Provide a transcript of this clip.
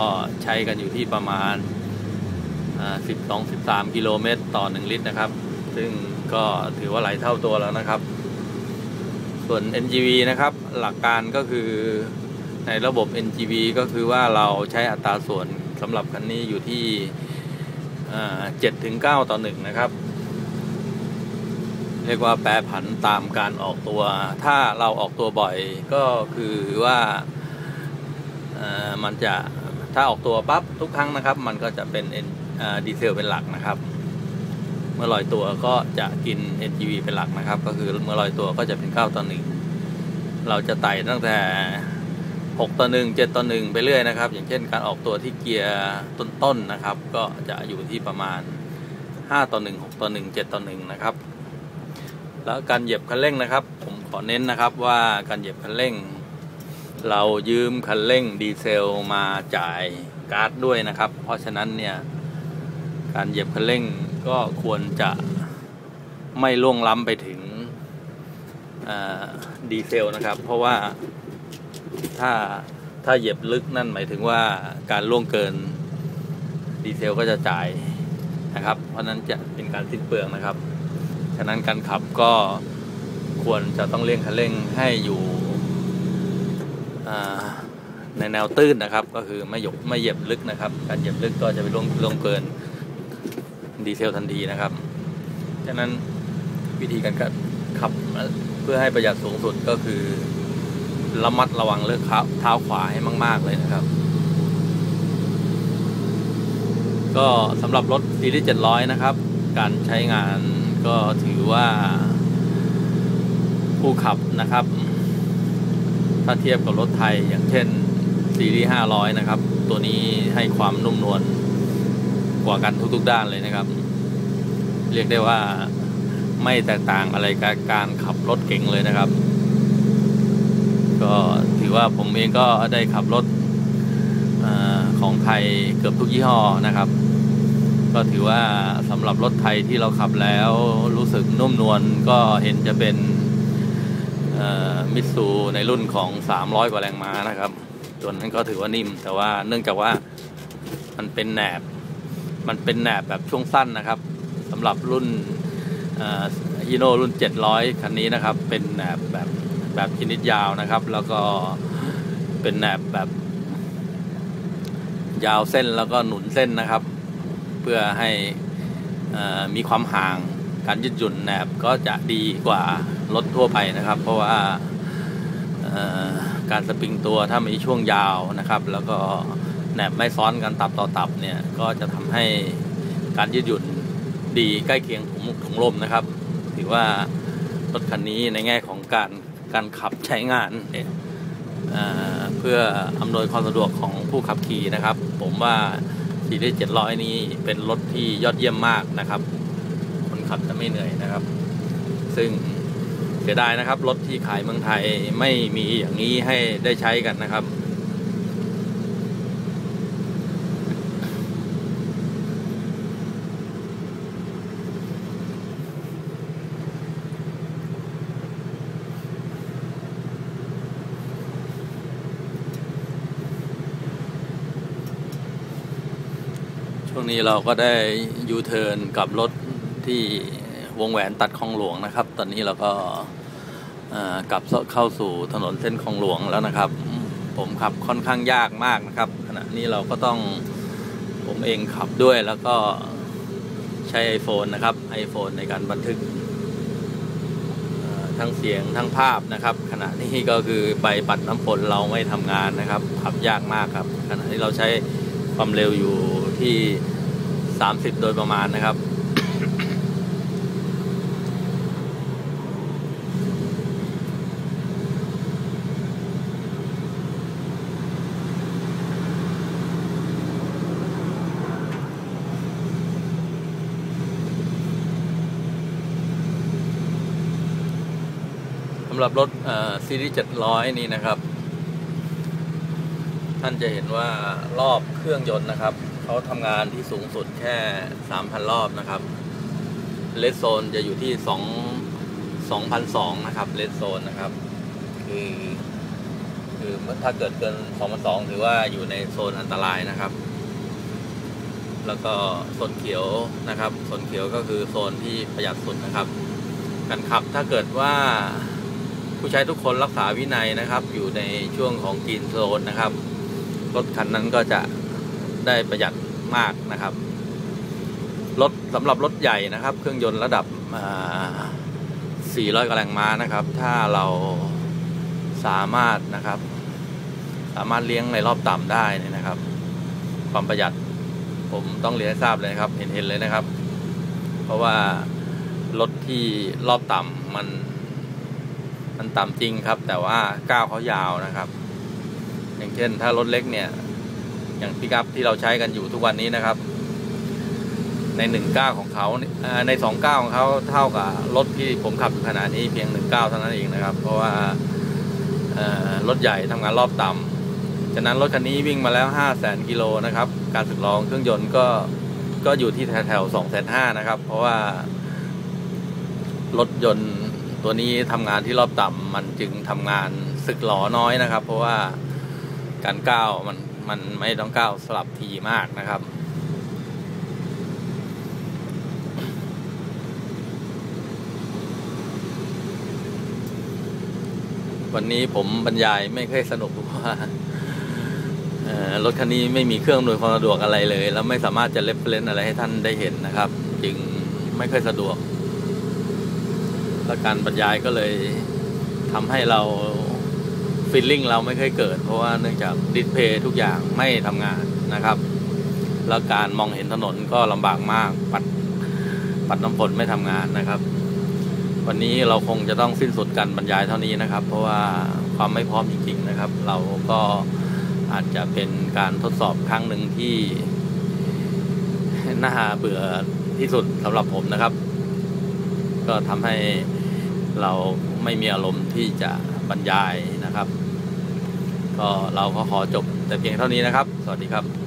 ก็ใช้กันอยู่ที่ประมาณ 12-13 กิโลเมตรต่อ 1 ลิตรนะครับ ซึ่งก็ถือว่าหลายเท่าตัวแล้วนะครับ ส่วน NGV นะครับ หลักการก็คือในระบบ NGV ก็คือว่าเราใช้อัตราส่วนสำหรับคันนี้อยู่ที่7ถึง9ต่อ1นะครับ เรียกว่าแปรผันตามการออกตัว ถ้าเราออกตัวบ่อยก็คือว่ามันจะ ถ้าออกตัวปั๊บทุกครั้งนะครับ มันก็จะเป็นดีเซลเป็นหลักนะครับ เมื่อลอยตัวก็จะกิน NGV เป็นหลักนะครับ ก็คือเมื่อลอยตัวก็จะเป็น9ต่อ1เราจะไต่ตั้งแต่ 6ต่อ1 7ต่อ1ไปเรื่อยนะครับ อย่างเช่นการออกตัวที่เกียร์ต้นๆนะครับ ก็จะอยู่ที่ประมาณ 5ต่อ1 6ต่อ1 7ต่อ1นะครับแล้วการเหยียบคันเร่งนะครับ ผมขอเน้นนะครับว่าการเหยียบคันเร่ง เรายืมคันเร่งดีเซลมาจ่ายก๊าซด้วยนะครับ เพราะฉะนั้นเนี่ย การเหยียบคันเร่งก็ควรจะไม่ล่วงล้ำไปถึงดีเซลนะครับ เพราะว่าถ้าถ้าเหยียบลึกนั่นหมายถึงว่าการล่วงเกินดีเซลก็จะจ่ายนะครับ เพราะนั้นจะเป็นการสิ้นเปลืองนะครับ ฉะนั้นการขับก็ควรจะต้องเร่งคันเร่งให้อยู่ ในแนวตื้นนะครับ ก็คือไม่หยกไม่เหยียบลึกนะครับ การเหยียบลึกก็จะไปล่วงล่วงเกินดีเซลทันทีนะครับฉะนั้นวิธีการขับเพื่อให้ประหยัดสูงสุดก็คือระมัดระวังเลือกเท้าขวาให้มาก ๆ เลยนะครับ ก็สำหรับรถซีรีส์700 นะครับ การใช้งานก็ถือว่าผู้ขับนะครับ ถ้าเทียบกับรถไทยอย่างเช่นซีรีส์500 นะครับ ตัวนี้ให้ความนุ่มนวลกว่ากันทุกๆด้านเลยนะครับ เรียกได้ว่าไม่แตกต่างอะไรกับการขับรถเก่งเลยนะครับ ก็ถือว่าผมเองก็ได้ขับรถอของไทยเกือบทุกยี่ห้อนะครับ ก็ถือว่าสำหรับรถไทยที่เราขับแล้วรู้สึกนุ่มนวลก็เห็นจะเป็น มิตซูในรุ่นของ 300 กว่าแรงม้านะครับส่วนนั้นก็ถือว่านิ่ม แต่ว่าเนื่องจากว่ามันเป็นแหนบ มันเป็นแหนบแบบช่วงสั้นนะครับสำหรับรุ่นฮีโน่รุ่น 700 คันนี้นะครับ เป็นแหนบแบบแบบชนิดยาวนะครับ แล้วก็เป็นแหนบแบบยาวเส้นแล้วก็หนุนเส้นนะครับ เพื่อให้มีความห่างการยืดหยุ่นแหนบก็จะดีกว่า รถทั่วไปนะครับ เพราะว่าการสปริงตัวถ้ามีช่วงยาวนะครับ แล้วก็แหนบไม่ซ้อนกันตับต่อตับเนี่ยก็จะทำให้การยืดหยุ่นดีใกล้เคียงถุงถุงลมนะครับ ถือว่ารถคันนี้ในแง่ของการการขับใช้งานเนี่ยเพื่ออำนวยความสะดวกของผู้ขับขี่นะครับ ผมว่าซีรีส์700 นี้เป็นรถที่ยอดเยี่ยมมากนะครับ คนขับจะไม่เหนื่อยนะครับ ซึ่ง สียดายนะครับ รถที่ขายเมืองไทยไม่มีอย่างนี้ให้ได้ใช้กันนะครับ ช่วงนี้เราก็ได้ยูเทิร์นกับรถที่ วงแหวนตัดคลองหลวงนะครับ ตอนนี้เราก็กลับเข้าสู่ถนนเส้นคลองหลวงแล้วนะครับ ผมขับค่อนข้างยากมากนะครับ ขณะนี้เราก็ต้องผมเองขับด้วยแล้วก็ใช้ iPhone นะครับ iPhone ในการบันทึกทั้งเสียงทั้งภาพนะครับ ขณะนี้ก็คือใบปัดน้ำฝนเราไม่ทำงานนะครับ ขับยากมากครับ ขณะที่เราใช้ความเร็วอยู่ที่ 30 โดยประมาณนะครับ หรับรถซีรีส์ 700 นี้นะครับ ท่านจะเห็นว่ารอบเครื่องยนต์นะครับ เขาทำงานที่สูงสุดแค่ 3,000 รอบนะครับเลสโซนจะอยู่ที่ 2 2,002นะครับเลสโซนนะครับ คือคือถ้าเกิดเกิน2,200ถือว่าอยู่ในโซนอันตรายนะครับ แล้วก็โซนเขียวนะครับโซนเขียวก็คือโซนที่ประหยัดสุดนะครับการขับถ้าเกิดว่า ผู้ใช้ทุกคนรักษาวินัยนะครับ อยู่ในช่วงของกินโซนนะครับรถคันนั้นก็จะได้ประหยัดมากนะครับรถสำหรับรถใหญ่นะครับ เครื่องยนต์ระดับ 400กว่าแรงม้านะครับ ถ้าเราสามารถนะครับ สามารถเลี้ยงในรอบต่ำได้นี่นะครับ ความประหยัดผมต้องเรียนให้ทราบเลยนะครับ เห็นเห็นเลยนะครับ เพราะว่ารถที่รอบต่ำมัน มันต่ำจริงครับ แต่ว่าก้าวเขายาวนะครับ อย่างเช่น ถ้ารถเล็กเนี่ย อย่างพิกัพที่เราใช้กันอยู่ทุกวันนี้นะครับ ในหนึ่งก้าวของเขาในสองก้าวของเขาเท่ากับรถที่ผมขับอยู่ขณะนี้เพียงหนึ่งก้าวเท่านั้นเองนะครับ เพราะว่ารถใหญ่ทำงานรอบต่ำฉะนั้นรถคันนี้วิ่งมาแล้ว 5 0 0แสนกิโลนะครับ การสึกลองเครื่องยนต์ก็ก็อยู่ที่แถวๆสองแสนห้านะครับ เพราะว่ารถยนต์ ตัวนี้ทำงานที่รอบต่ำมันจึงทำงานสึกหลอน้อยนะครับ เพราะว่าการก้าวมันมันไม่ต้องก้าวสลับทีมากนะครับวันนี้ผมบรรยายไม่ค่อยสนุกเพราะว่ารถคันนี้ไม่มีเครื่องอำนวยความสะดวกอะไรเลย แล้วไม่สามารถจะเลฟเลนอะไรให้ท่านได้เห็นนะครับ จึงไม่ค่อยสะดวก และการบรรยายก็เลยทำให้เราฟีลลิ่งเราไม่เคยเกิด เพราะว่าเนื่องจากดิสเพย์ทุกอย่างไม่ทำงานนะครับ แล้วการมองเห็นถนนก็ลำบากมากปัดปัดน้ำฝนไม่ทำงานนะครับ วันนี้เราคงจะต้องสิ้นสุดการบรรยายเท่านี้นะครับ เพราะว่าความไม่พร้อมจริงๆนะครับ เราก็อาจจะเป็นการทดสอบครั้งหนึ่งที่น่าเบื่อที่สุดสำหรับผมนะครับ ก็ทำให้ เราไม่มีอารมณ์ที่จะบรรยายนะครับ ก็เราก็ขอจบแต่เพียงเท่านี้นะครับ สวัสดีครับ